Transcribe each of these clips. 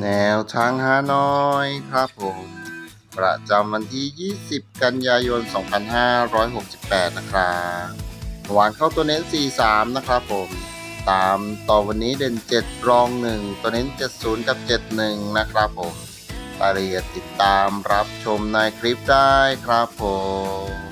แนวทางฮานอยครับผม ประจำวันที่ 20 กันยายน 2568 นะครับเมื่อวานเข้าตัวเน้น 43 นะครับผม ตามต่อวันนี้เด่น 7 รอง 1 ตัวเน้น 70 กับ 71 นะครับผมรายละเอียดติดตามรับชมในคลิปได้ครับผม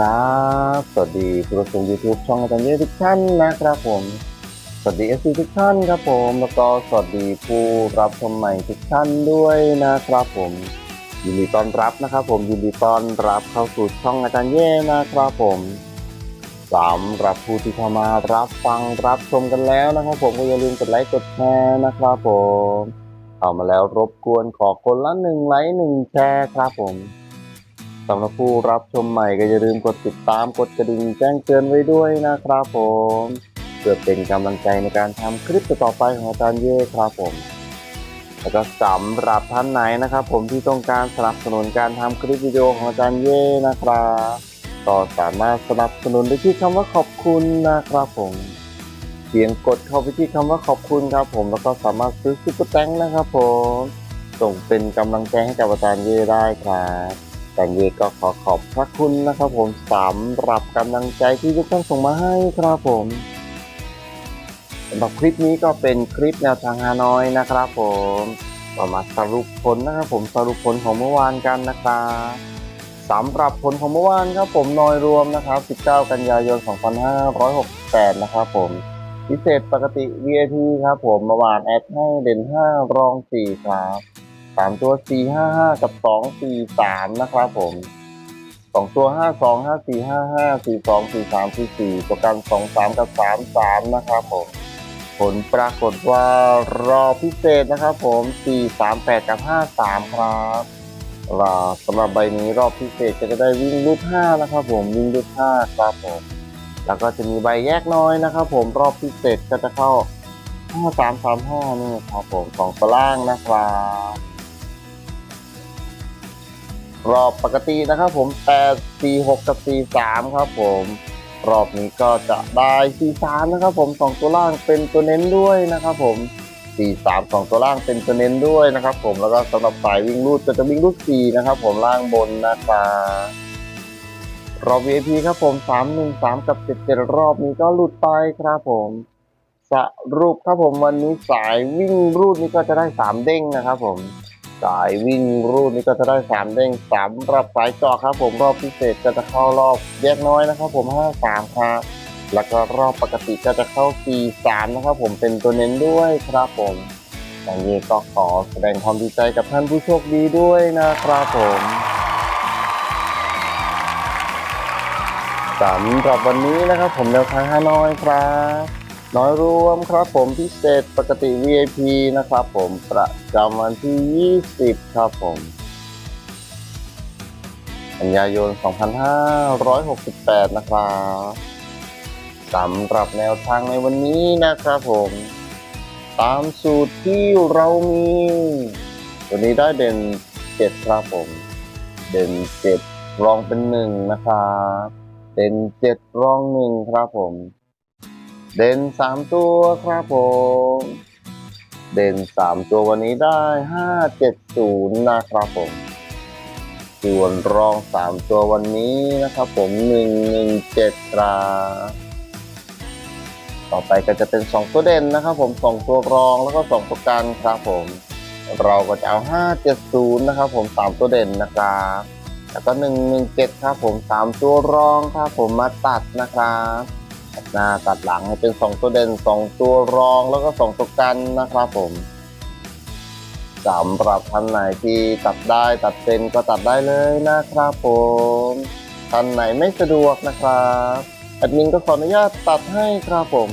ครับ สวัสดีผู้ชมยูทูบช่องอาจารย์เยทุกท่านนะครับผม สวัสดีเอฟซีทุกท่านครับผม แล้วก็สวัสดีผู้รับชมใหม่ทุกท่านด้วยนะครับผม ยินดีต้อนรับนะครับผม ยินดีต้อนรับเข้าสู่ช่องอาจารย์เย่นะครับผมสำหรับผู้ที่เข้ามารับฟังรับชมกันแล้วนะครับ ผมก็อย่าลืมกดไลค์กดแชร์นะครับผม เข้ามาแล้วรบกวนขอคนละหนึ่งไลค์หนึ่งแชร์ครับผม สำหรับผู้รับชมใหม่ก็อย่าลืมกดติดตามกดกระดิ่งแจ้งเตือนไว้ด้วยนะครับผมเพื่อเป็นกำลังใจในการทำคลิปต่อไปของอาจารย์เย่ครับผม แล้วก็สำหรับท่านไหนนะครับ ผมที่ต้องการสนับสนุนการทำคลิปวิดีโอของอาจารย์เย่นะครับก็สามารถสนับสนุนได้ที่คำว่าขอบคุณนะครับผมเพียงกดเข้าไปที่คำว่าขอบคุณครับ ผมแล้วก็สามารถซื้อซุปเปอร์แตงนะครับผมส่งเป็นกำลังใจให้กับอาจารย์เย่ได้ครับ แต่เยก็ขอขอบพระคุณนะครับผมสำหรับกำลังใจที่ทุกท่านส่งมาให้ครับผมสำหรับคลิปนี้ก็เป็นคลิปแนวทางฮานอยนะครับผมก็มาสรุปผลนะครับผมสรุปผลของเมื่อวานกันนะครับสำหรับผลของเมื่อวานครับผมนอยรวมนะครับ 19 กันยายน 2568 นะครับผมพิเศษปกติ VIP ครับผมเมื่อวานแอดให้เด่น 5 รอง 4 ครับ สามตัวสี่ห้าห้ากับสองสี่สามนะครับผมสองตัวห้าสองห้าสี่ห้าห้าสี่สองสี่สามสี่สี่ตัวกันสองสามกับสามสามนะครับผมผลปรากฏว่ารอบพิเศษนะครับผมสี่สามแปดกับห้าสามครับรอสำหรับใบนี้รอบพิเศษก็จะได้วิ่งรูดห้านะครับผมวิ่งรูดห้าครับผมแล้วก็จะมีใบแยกน้อยนะครับผมรอบพิเศษก็จะเข้าห้าสามสามห้านี่ครับผมสองตัวล่างนะครับ รอบปกตินะครับผม8 4 6กับ4 3ครับผมรอบนี้ก็จะได้4 3นะครับผมสองตัวล่างเป็นตัวเน้นด้วยนะครับผม4 3สองตัวล่างเป็นตัวเน้นด้วยนะครับผมแล้วก็สำหรับสายวิ่งรูดก็จะวิ่งรูด4นะครับผมล่างบนนะครับรอบ VIP ครับผม 3 1 3 กับ 7 7 รอบนี้ก็หลุดไปครับผมสรุปครับผมวันนี้สายวิ่งรูดนี้ก็จะได้ 3 เด้งนะครับผม สายวิ่งรูดนี่ก็จะได้สามเด้งสามรับสายเจอครับ ผมรอบพิเศษก็จะเข้ารอบแยกน้อยนะครับ ผมห้าสามครับแล้วก็รอบปกติก็จะเข้าสี่สามนะครับ ผมเป็นตัวเน้นด้วยครับผมอย่างนี้ก็ขอแสดงความดีใจกับท่านผู้โชคดีด้วยนะครับผมสำหรับวันนี้นะครับผมแนวทางฮานอยครับ น้อยรวมครับผมพิเศษปกติ VIP นะครับผมประจำวันที่ 20 ครับผมกันยายน 2568 นะครับสำหรับแนวทางในวันนี้นะครับผม ตามสูตรที่เรามี วันนี้ได้เด่น 7 ครับผม เด่น 7 รองเป็น 1 นะครับ เด่น 7 รอง 1 ครับผม เด่นสามตัวครับผม เด่นสามตัววันนี้ได้ห้าเจ็ดศูนย์นะครับผมส่วนรองสามตัววันนี้นะครับ ผมหนึ่งหนึ่งเจ็ดรับต่อไปก็จะเป็นสองตัวเด่นนะครับ ผมสองตัวรองแล้วก็สองตัวกันครับผม เราก็จะเอาห้าเจ็ดศูนย์นะครับ ผมสามตัวเด่นนะครับแล้วก็หนึ่งหนึ่งเจ็ดครับ ผมสามตัวรองครับ ผมมาตัดนะครับ ตัดหน้าตัดหลังให้เป็นสองตัวเด่นสองตัวรองแล้วก็สองตัวกันนะครับผมสำหรับท่านไหนที่ตัดได้ตัดเป็นก็ตัดได้เลยนะครับผมท่านไหนไม่สะดวกนะครับแอดมินก็ขออนุญาตตัดให้ครับผม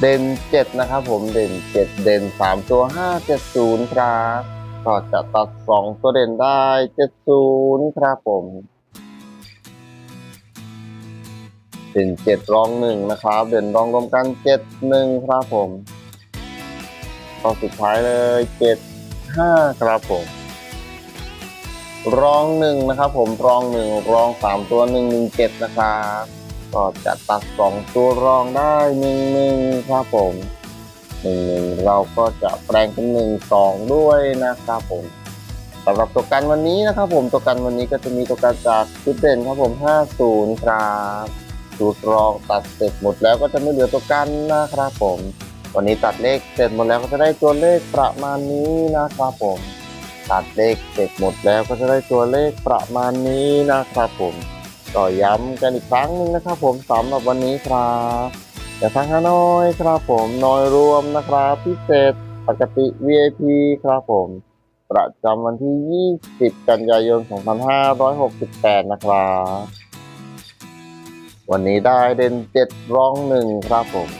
เด่นเจ็ดนะครับผมเด่นเจ็ดเด่นสามตัวห้าเจ็ดศูนย์ครับก็จะตัดสองตัวเด่นได้เจ็ดศูนย์ครับผม เด่นเจ็ดรองหนึ่งนะครับ เด่นรองรวมกันเจ็ดหนึ่งครับผมก็สุดท้ายเลยเจ็ดห้าครับผมรองหนึ่งนะครับ ผมรองหนึ่งรองสามตัวหนึ่งหนึ่งเจ็ดนะครับก็จะตัดสองตัวรองได้หนึ่งหนึ่งครับผมหนึ่งหนึ่งเราก็จะแปลงเป็นหนึ่งสองด้วยนะครับผมสำหรับตัวกันวันนี้นะครับ ผมตัวกันวันนี้ก็จะมีตัวกันจากชุดเด่นครับผม50ครับ ชุดรองตัดเสร็จหมดแล้วก็จะไม่เหลือตัวกันนะครับผม วันนี้ตัดเลขเสร็จหมดแล้วก็จะได้ตัวเลขประมาณนี้นะครับผม ตัดเลขเสร็จหมดแล้วก็จะได้ตัวเลขประมาณนี้นะครับผมก็ย้ำกันอีกครั้งหนึ่งนะครับ ผมสำหรับวันนี้ครับแต่ทางฮานอยครับผมน้อยรวมนะครับ พิเศษปกติ VIP ครับผม ประจำวันที่ 20 กันยายน 2568 นะครับ วันนี้ได้เด่น7รองหนึ่งครับผม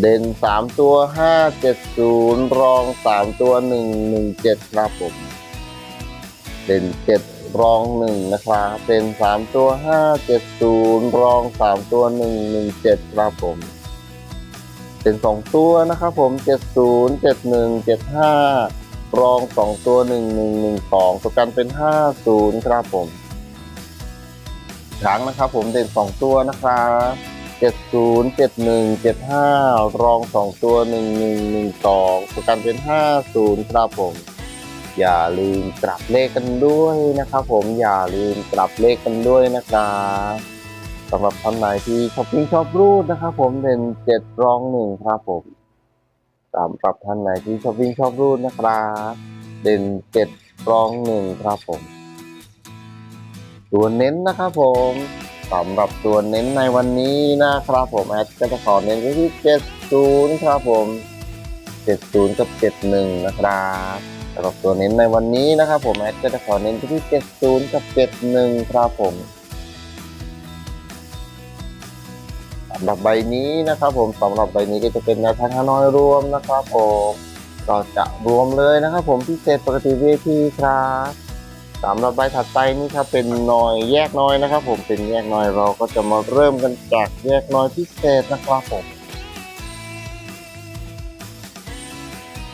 เด่น3ตัว570รอง3ตัว117ครับผม เด่นเจ็ดรองหนึ่งนะครับเป็นสามตัวห้าเจ็ดศูนย์รองสามตัวหนึ่งหนึ่งเจ็ดครับผม เป็นสองตัวนะครับผมเจ็ดศูนย์เจ็ดหนึ่งเจ็ดห้ารองสองตัวหนึ่งหนึ่งหนึ่งสองตัวกันเป็นห้าศูนย์ครับผม ครั้งนะครับผมเด่นสองตัวนะครับเจ็ดศูนย์เจ็ดหนึ่งเจ็ดห้ารองสองตัวหนึ่งหนึ่งหนึ่งสองตัวกันเป็นห้าศูนย์ครับผม อย่าลืมกลับเลขกันด้วยนะครับผมอย่าลืมกลับเลขกันด้วยนะครับสำหรับท่านไหนที่ชอบวิ่งชอบรูดนะครับผมเด่นเจ็ดรองหนึ่งครับผมสำหรับท่านไหนที่ชอบวิ่งชอบรูดนะครับ เด่นเจ็ดรองหนึ่งครับผม ตัวเน้นนะครับผมสำหรับตัวเน้นในวันนี้นะครับผมแอดก็จะขอเน้นไปที่เจ็ดศูนย์ครับผมเจ็ดศูนย์กับเจ็ดหนึ่งนะครับสำหรับตัวเน้นในวันนี้นะครับผมแอดก็จะขอเน้นไปที่ 70 กับ 71 ครับผมสำหรับใบนี้นะครับผมสำหรับใบนี้ก็จะเป็นแนวทางฮานอยรวมนะครับผมก็จะรวมเลยนะครับผมพิเศษปกติ VIP ครับ สำหรับใบถัดไปนี่ครับเป็นน่อยแยกน้อยนะครับ ผมเป็นแยกน้อยเราก็จะมาเริ่มกันจากแยกน้อยพิเศษนะครับผม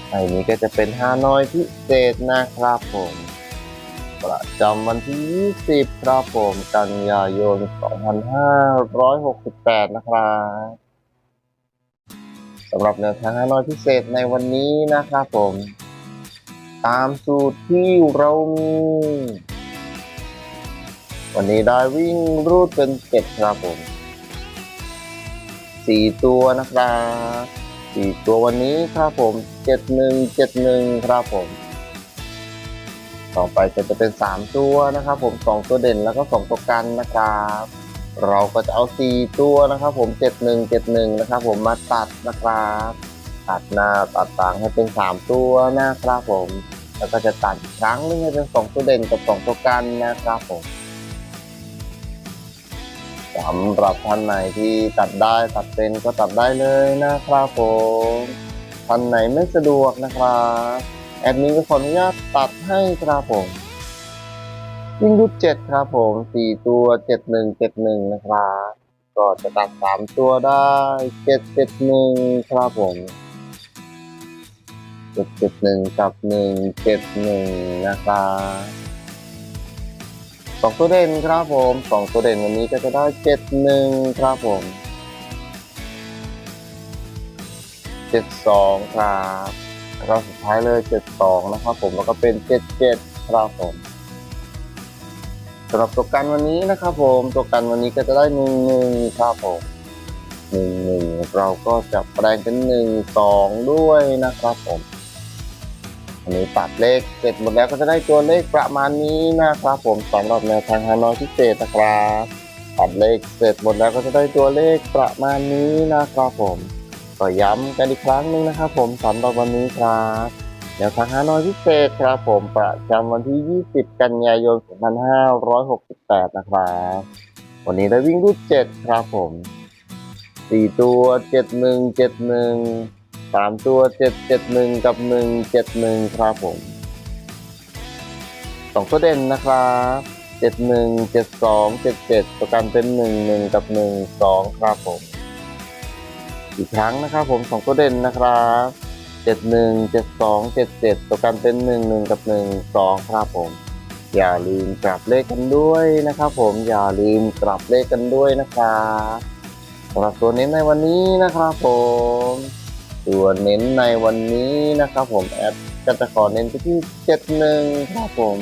ไอ้นี้ก็จะเป็นฮาน้อยพิเศษนะครับผมประจำวันที่ 20 ครับผมกันยายน 2568 นะครับสำหรับแนวทางฮาน้อยพิเศษในวันนี้นะครับผม ตามสูตรที่เรามี วันนี้ได้วิ่งรูดเป็นเจ็ดครับผมสี่ตัวนะครับสี่ตัววันนี้ครับผมเจ็ดหนึ่งเจ็ดหนึ่งครับผม ต่อไปก็จะเป็นสามตัวนะครับ ผมสองตัวเด่นแล้วก็สองตัวกันนะครับ เราก็จะเอาสี่ตัวนะครับ ผมเจ็ดหนึ่งเจ็ดหนึ่งนะครับ ผมมาตัดนะครับ ตัดหน้าตัดต่างให้เป็นสามตัวนะครับผม แล้วก็จะตัดอีกครั้งนึงให้เป็นสองตัวเด่นกับสองตัวกันนะครับผมสำหรับท่านไหนที่ตัดได้ตัดเป็นก็ตัดได้เลยนะครับผมท่านไหนไม่สะดวกนะครับแอดมินก็ขออนุญาตตัดให้ครับผมวิ่งรูดเจ็ดครับผมสี่ตัวเจ็ดหนึ่งเจ็ดหนึ่งนะครับ ก็จะตัดสามตัวได้เจ็ดเจ็ดหนึ่งครับผม จ็ดเจ็ดหนึ่งกับหนึ่งเจ็ดหนึ่งนะครับสองตัวเด่นครับผมสองตัวเด่นวันนี้ก็จะได้เจ็ดหนึ่งครับผมเจ็ดสองครับแล้วก็สุดท้ายเลยเจ็ดสองนะครับผมแล้วก็เป็นเจ็ดเจ็ดครับผมสำหรับตัวกันวันนี้นะครับผมตัวกันวันนี้ก็จะได้หนึ่งหนึ่งครับผมหนึ่งหนึ่งเราก็จะแปลงเป็นหนึ่งสองด้วยนะครับผม อันนี้ปัดเลขเสร็จหมดแล้วก็จะได้ตัวเลขประมาณนี้นะครับผมสำหรับแนวทางฮานอยพิเศษนะครับปัดเลขเสร็จหมดแล้วก็จะได้ตัวเลขประมาณนี้นะครับผมก็ย้ำกันอีกครั้งนึงนะครับผมสำหรับวันนี้ครับแนวทางฮานอยพิเศษครับผมประจำวันที่ 20 กันยายน 2568 นะครับวันนี้ได้วิ่งรูด7ครับผม4ตัว 7171 สามตัวเจ็ดเจ็ดหนึ่งกับหนึ่งเจ็ดหนึ่งครับผมสองตัวเด่นนะครับเจ็ดหนึ่งเจ็ดสองเจ็ดเจ็ดประกันเป็นหนึ่งหนึ่งกับหนึ่งสองครับผม อีกครั้งนะครับผมสองตัวเด่นนะครับเจ็ดหนึ่งเจ็ดสองเจ็ดเจ็ดประกันเป็นหนึ่งหนึ่งกับหนึ่งสองครับผม อย่าลืมกลับเลขกันด้วยนะครับผม อย่าลืมกลับเลขกันด้วยนะครับสำหรับตัวเน้นในวันนี้นะครับผม ตัวเน้นในวันนี้นะครับผมแอดก็จะขอเน้นไปที่เจ็ดหนึ่งครับผม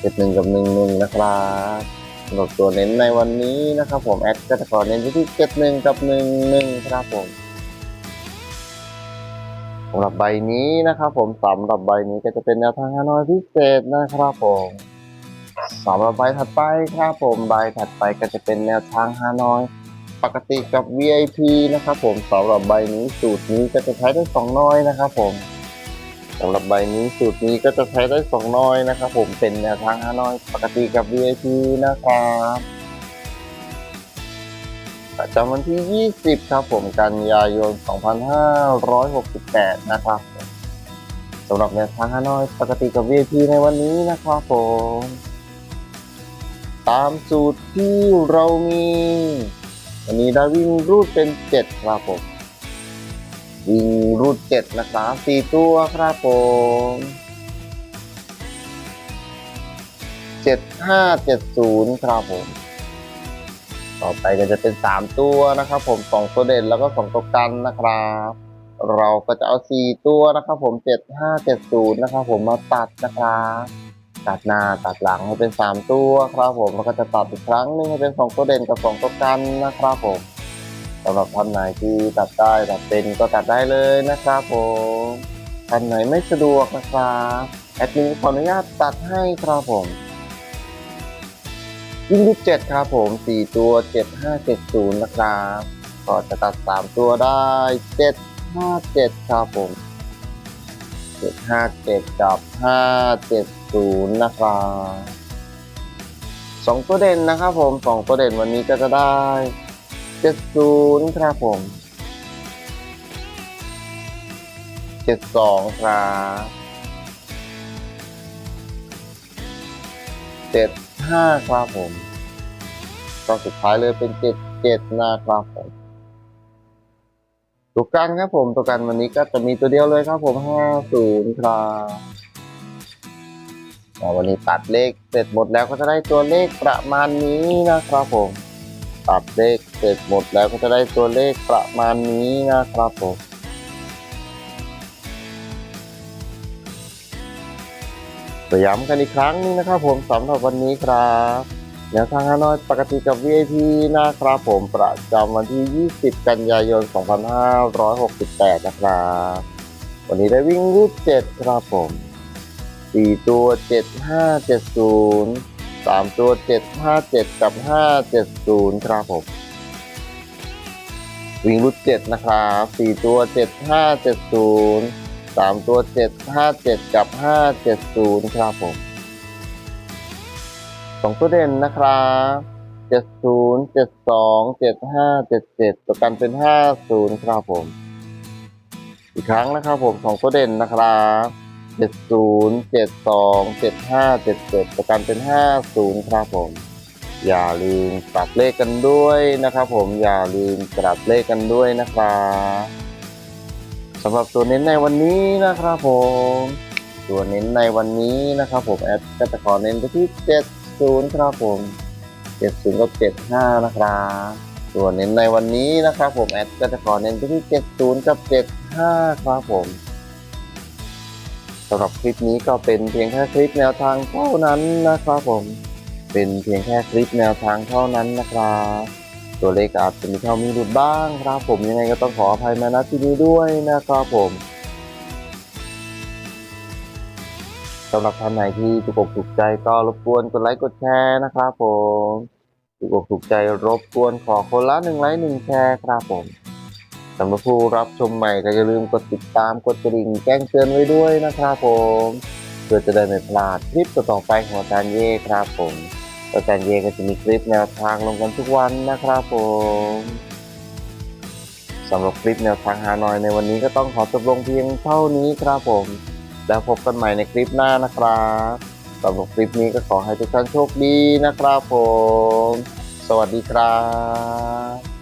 เจ็ดหนึ่งกับหนึ่งหนึ่งนะครับสำหรับตัวเน้นในวันนี้นะครับผมแอดก็จะขอเน้นไปที่เจ็ดหนึ่งกับหนึ่งหนึ่งครับผมสำหรับใบนี้นะครับผมสำหรับใบนี้ก็จะเป็นแนวทางฮานอยพิเศษนะครับผมสำหรับใบถัดไปครับผมใบถัดไปก็จะเป็นแนวทางฮานอย ปกติกับ VIP นะครับผมสำหรับใบนี้สูตรนี้ก็จะใช้ได้สองน้อยนะครับผมสำหรับใบนี้สูตรนี้ก็จะใช้ได้สองน้อยนะครับผมเป็นแนวทางห้าน้อย ปกติกับ VIP นะครับประจำวันที่ 20 ครับผมกันยายน 2568 นะครับสำหรับแนวทางห้าน้อยปกติกับ VIP ในวันนี้นะครับผม ตามสูตรที่เรามี วันนี้ได้วิ่งรูดเป็นเจ็ดครับผม วิ่งรูดเจ็ดนะครับสี่ตัวครับผมเจ็ดห้าเจ็ดศูนย์ครับผม ต่อไปก็จะเป็นสามตัวนะครับ ผมสองตัวเด่นแล้วก็สองตัวกันนะครับ เราก็จะเอาสี่ตัวนะครับ ผมเจ็ดห้าเจ็ดศูนย์นะครับ ผมมาตัดนะครับ ตัดหน้าตัดหลังให้เป็นสามตัวครับผมแล้วก็จะตัดอีกครั้งหนึงให้เป็นสองตัวเด่นกับสองตัวกันนะครับผมสำหรับท่านไหนที่ตัดได้ตัดเป็นก็ตัดได้เลยนะครับผมท่านไหนไม่สะดวกนะครับแอดมินขออนุญาตตัดให้ครับผมยิ่งลูกเจ็ดครับผมสี่ตัวเจ็ดห้าเจ็ดศูนย์นะครับก็จะตัดสามตัวได้เจ็ดห้าเจ็ดครับผมเจ็ดห้าเจ็ดกับห้าเจ็ด ศูนย์นะครับสองตัวเด่นนะครับผมสองตัวเด่นวันนี้ก็จะได้เจ็ดศูนย์ครับผมเจ็ดสองครับเจ็ดห้าครับผมตอนสุดท้ายเลยเป็นเจ็ดเจ็ดนะครับผมตัวกันครับผมตัวกันวันนี้ก็จะมีตัวเดียวเลยครับผมห้าศูนย์ครับ วันนี้ตัดเลขเสร็จหมดแล้วก็จะได้ตัวเลขประมาณนี้นะครับผม ตัดเลขเสร็จหมดแล้วก็จะได้ตัวเลขประมาณนี้นะครับผมก็ย้ำกันอีกครั้งนึงนะครับผมสำหรับวันนี้ครับแนวทางฮานอยปกติกับ VIP นะครับผมประจำวันที่ 20 กันยายน 2568 นะครับ วันนี้ได้วิ่งรูด7ครับผม 4ตัว7570 3ตัว757กับ570ครับผมวิ่งรูด7นะครับ4ตัว7570 3ตัว757กับ570ครับผมสองตัวเด่นนะครับเจ็ดศูนย์เจ็ดสองเจ็ดห้าเจ็ดเจ็ดตัวกันเป็นห้าศูนย์ครับผม อีกครั้งนะครับผมสองตัวเด่นนะครับ เจ็ดศูนย์เจ็ดสองเจ็ดห้าเจ็ดเจ็ดตัวกันเป็นห้าศูนย์ครับผม อย่าลืมกลับเลขกันด้วยนะครับผมอย่าลืมกลับเลขกันด้วยนะครับสำหรับตัวเน้นในวันนี้นะครับผม ตัวเน้นในวันนี้นะครับผมแอดก็จะขอเน้นไปที่เจ็ดศูนย์ครับผมเจ็ดศูนย์กับเจ็ดห้านะครับตัวเน้นในวันนี้นะครับผมแอดก็จะขอเน้นไปที่เจ็ดศูนย์กับเจ็ดห้าครับผม สำหรับคลิปนี้ก็เป็นเพียงแค่คลิปแนวทางเท่านั้นนะครับผม เป็นเพียงแค่คลิปแนวทางเท่านั้นนะครับตัวเลขอาจจะมีเข้ามีหลุดบ้างครับผมยังไงก็ต้องขออภัยมาณที่นี้ด้วยนะครับผมสำหรับท่านไหนที่ถูกอกถูกใจก็รบกวนกดไลค์กดแชร์นะครับผมถูกอกถูกใจรบกวนขอคนละหนึ่งไลค์หนึ่งแชร์ครับผม สำหรับผู้รับชมใหม่ก็อย่าลืมกดติดตามกดกระดิ่งแจ้งเตือนไว้ด้วยนะครับผมเพื่อจะได้ไม่พลาดคลิปต่อไปของอาจารย์เย่ครับผมอาจารย์เย่ก็จะมีคลิปแนวทางลงกันทุกวันนะครับผมสำหรับคลิปแนวทางฮานอยในวันนี้ก็ต้องขอจบลงเพียงเท่านี้ครับผม แล้วพบกันใหม่ในคลิปหน้านะครับสำหรับคลิปนี้ก็ขอให้ทุกท่านโชคดีนะครับผม สวัสดีครับ